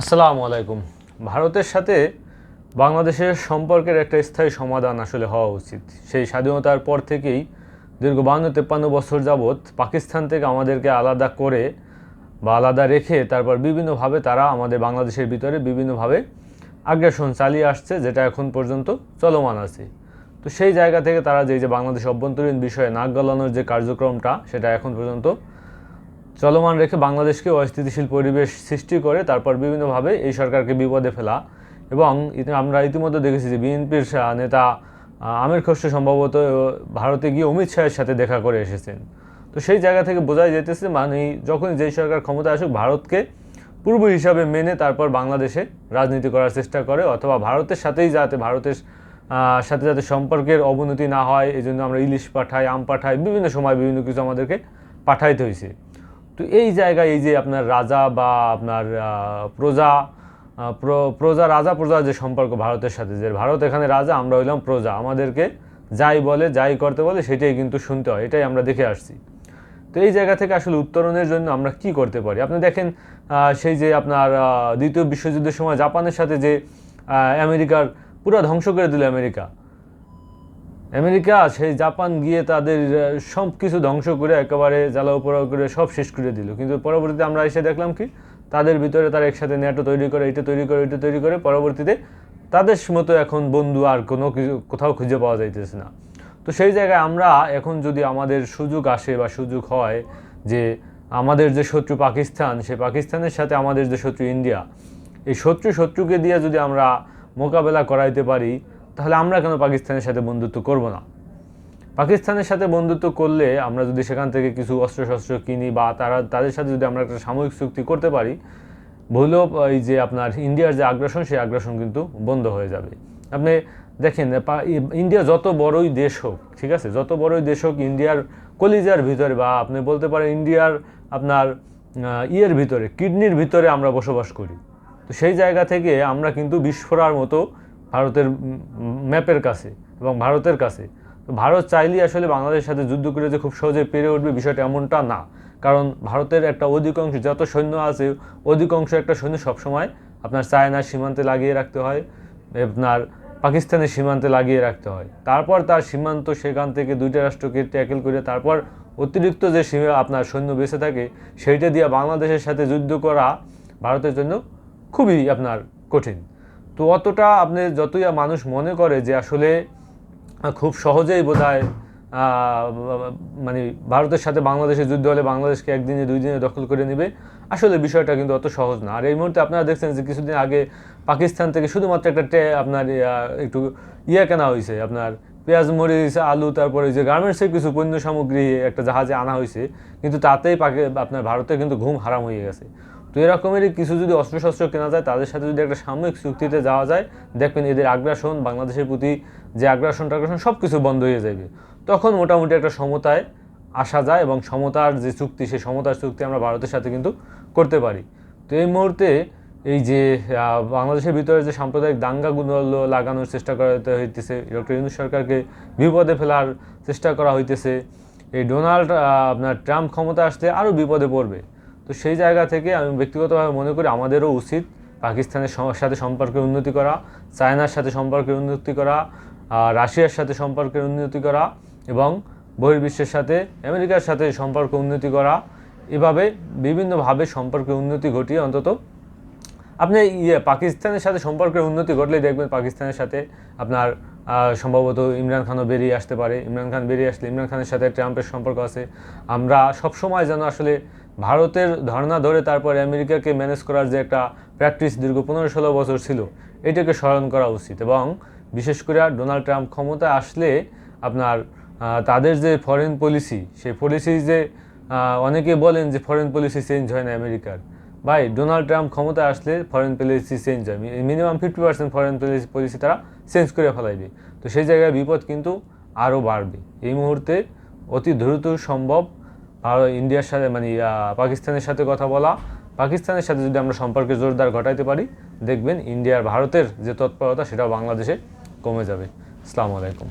আসসালামু আলাইকুম। ভারতের সাথে বাংলাদেশের সম্পর্কের একটা স্থায়ী সমাধান আসলে হওয়া উচিত। সেই স্বাধীনতার পর থেকেই দীর্ঘ বান্ন তেপ্পান্ন বছর যাবৎ পাকিস্তান থেকে আমাদেরকে আলাদা করে বা আলাদা রেখে তারপর বিভিন্নভাবে তারা আমাদের বাংলাদেশের ভিতরে বিভিন্নভাবে আগ্রাসন চালিয়ে আসছে, যেটা এখন পর্যন্ত চলমান আছে। তো সেই জায়গা থেকে তারা যে যে বাংলাদেশ অভ্যন্তরীণ বিষয়ে নাক গলানোর যে কার্যক্রমটা, সেটা এখন পর্যন্ত চলমান রেখে বাংলাদেশকে অস্থিতিশীল পরিবেশ সৃষ্টি করে, তারপর বিভিন্নভাবে এই সরকারকে বিপদে ফেলা। এবং আমরা ইতিমধ্যে দেখেছি যে বিএনপির নেতা আমির খসরু সম্ভবত ভারতে গিয়ে অমিত শাহের সাথে দেখা করে এসেছেন। তো সেই জায়গা থেকে বোঝাই যেতেছে মানে যখন যেই সরকার ক্ষমতা আসুক, ভারতকে পূর্ব হিসাবে মেনে তারপর বাংলাদেশে রাজনীতি করার চেষ্টা করে, অথবা ভারতের সাথেই যাতে ভারতের সাথে যাতে সম্পর্কের অবনতি না হয় এই জন্য আমরা ইলিশ পাঠাই, আম পাঠাই, বিভিন্ন সময় বিভিন্ন কিছু আমাদেরকে পাঠাইতে হয়েছে তো এই জায়গায় এই যে আপনার রাজা বা আপনার প্রজা প্র- প্রজা, রাজা, প্রজা যে সম্পর্ক ভারতের সাথে, যে ভারত এখানে রাজা, আমরা হইলাম প্রজা। আমাদেরকে যাই বলে, যাই করতে বলে, সেটাই কিন্তু শুনতে হয়। এটাই আমরা দেখে আসছি। তো এই জায়গা থেকে আসলে উত্তরণের জন্য আমরা কি করতে পারি? আপনি দেখেন সেই যে আপনার দ্বিতীয় বিশ্বযুদ্ধের সময় জাপানের সাথে যে আমেরিকার পুরো ধ্বংস করে দিল আমেরিকা। আমেরিকা, সেই জাপান গিয়ে তাদের সব কিছু ধ্বংস করে একেবারে জ্বালা পোড়াও করে সব শেষ করে দিল। কিন্তু পরবর্তীতে আমরা এসে দেখলাম কি? তাদের ভিতরে তারা একসাথে ন্যাটো তৈরি করে, এটা তৈরি করে এটা তৈরি করে, পরবর্তীতে তাদের মতো এখন বন্ধু আর কোনো কিছু কোথাও খুঁজে পাওয়া যাইতেছে না। তো সেই জায়গায় আমরা এখন যদি আমাদের সুযোগ আসে বা সুযোগ হয় যে আমাদের যে শত্রু পাকিস্তান সে পাকিস্তানের সাথে আমাদের যে শত্রু ইন্ডিয়া, এই শত্রু শত্রুকে দিয়ে যদি আমরা মোকাবেলা করাইতে পারি তাহলে আমরা কেন পাকিস্তানের সাথে বন্ধুত্ব করব না? পাকিস্তানের সাথে বন্ধুত্ব করলে আমরা যদি সেখান থেকে কিছু অস্ত্রশস্ত্র কিনি বা তারা, তাদের সাথে যদি আমরা একটা সাময়িক চুক্তি করতে পারি, ভুলেও এই যে আপনার ইন্ডিয়ার যে আগ্রাসন, সেই আগ্রাসন কিন্তু বন্ধ হয়ে যাবে। আপনি দেখেন ইন্ডিয়া যত বড়ই দেশ হোক, ঠিক আছে, যত বড়ই দেশ হোক, ইন্ডিয়ার কলিজার ভিতরে বা আপনি বলতে পারেন ইন্ডিয়ার আপনার ইয়ের ভিতরে, কিডনির ভিতরে আমরা বসবাস করি। তো সেই জায়গা থেকে আমরা কিন্তু বিস্ফোরার মতো ভারতের ম্যাপের কাছে এবং ভারতের কাছে। তো ভারত চাইলেই আসলে বাংলাদেশের সাথে যুদ্ধ করে যে খুব সহজে পেরে উঠবে বিষয়টা এমনটা না। কারণ ভারতের একটা অধিকাংশ, যত সৈন্য আছে, অধিকাংশ একটা সৈন্য সবসময় আপনার চায়নার সীমান্তে লাগিয়ে রাখতে হয়, আপনার পাকিস্তানের সীমান্তে লাগিয়ে রাখতে হয়। তারপর তার সীমান্ত সেখান থেকে দুইটা রাষ্ট্রকে ট্যাকেল করে তারপর অতিরিক্ত যে সীমা আপনার সৈন্য বেঁচে থাকে, সেইটা দিয়ে বাংলাদেশের সাথে যুদ্ধ করা ভারতের জন্য খুবই আপনার কঠিন। তো অতটা আপনি যতই মানুষ মনে করে যে আসলে খুব সহজেই বোধ মানে ভারতের সাথে বাংলাদেশের যুদ্ধ হলে বাংলাদেশকে একদিনে দুই দিনে দখল করে নেবে, আসলে বিষয়টা কিন্তু অত সহজ না। আর এই মুহূর্তে আপনারা দেখছেন যে কিছুদিন আগে পাকিস্তান থেকে শুধুমাত্র একটা আপনার একটু ইয়ে কেনা হয়েছে আপনার পেঁয়াজ, মরিচ, আলু, তারপরে যে গার্মেন্টসের কিছু পণ্য সামগ্রী একটা জাহাজে আনা হয়েছে কিন্তু তাতেই পাকে, আপনার ভারতে কিন্তু ঘুম হারাম হয়ে গেছে। তো এরকমেরই কিছু যদি অস্ত্রশস্ত্র কেনা যায়, তাদের সাথে যদি একটা সাময়িক চুক্তিতে যাওয়া যায়, দেখবেন এদের আগ্রাসন, বাংলাদেশের প্রতি যে আগ্রাসন, টাগ্রাসন সব কিছু বন্ধ হয়ে যাবে। তখন মোটামুটি একটা সমতায় আসা যায় এবং সমতার যে চুক্তি, সেই সমতার চুক্তি আমরা ভারতের সাথে কিন্তু করতে পারি। তো এই মুহূর্তে এই যে বাংলাদেশের ভিতরে যে সাম্প্রদায়িক দাঙ্গাগুলো লাগানোর চেষ্টা করা হইতেছে, ডক্টর ইউনুস সরকারকে বিপদে ফেলার চেষ্টা করা হইতেছে, এই ডোনাল্ড আপনার ট্রাম্প ক্ষমতা আসতে আরও বিপদে পড়বে। তো সেই জায়গা থেকে আমি ব্যক্তিগতভাবে মনে করি আমাদেরও উচিত পাকিস্তানের সাথে সম্পর্কের উন্নতি করা, চায়নার সাথে সম্পর্কের উন্নতি করা রাশিয়ার সাথে সম্পর্কের উন্নতি করা এবং বহির্বিশ্বের সাথে, আমেরিকার সাথে সম্পর্ক উন্নতি করা। এভাবে বিভিন্নভাবে সম্পর্কের উন্নতি ঘটিয়ে অন্তত আপনি ইয়ে পাকিস্তানের সাথে সম্পর্কের উন্নতি ঘটলেই দেখবেন পাকিস্তানের সাথে আপনার সম্ভবত ইমরান খানও বেরিয়ে আসতে পারে। ইমরান খান বেরিয়ে আসলে ইমরান খানের সাথে ট্রাম্পের সম্পর্ক আছে। আমরা সবসময় যেন আসলে ভারতের ধর্ণা ধরে তারপরে আমেরিকাকে ম্যানেজ করার যে একটা প্র্যাকটিস দীর্ঘ পনেরো ষোলো বছর ছিল, এটাকে স্মরণ করা উচিত এবং বিশেষ করে ডোনাল্ড ট্রাম্প ক্ষমতায় আসলে আপনার তাদের যে ফরেন পলিসি সেই পলিসি যে অনেকে বলেন যে ফরেন পলিসি চেঞ্জ হয় না আমেরিকার। ভাই, ডোনাল্ড ট্রাম্প ক্ষমতায় আসলে ফরেন পলিসি চেঞ্জ হয়। Minimum fifty percent foreign policy policy তারা চেঞ্জ করে ফেলাইবে। তো সেই জায়গায় বিপদ কিন্তু আরও বাড়বে। এই মুহূর্তে অতি দ্রুত সম্ভব ভারত ইন্ডিয়ার সাথে মানে পাকিস্তানের সাথে কথা বলা, পাকিস্তানের সাথে যদি আমরা সম্পর্কে জোরদার ঘটাইতে পারি, দেখবেন ইন্ডিয়ার ভারতের যে তৎপরতা, সেটাও বাংলাদেশে কমে যাবে। আসসালামু আলাইকুম।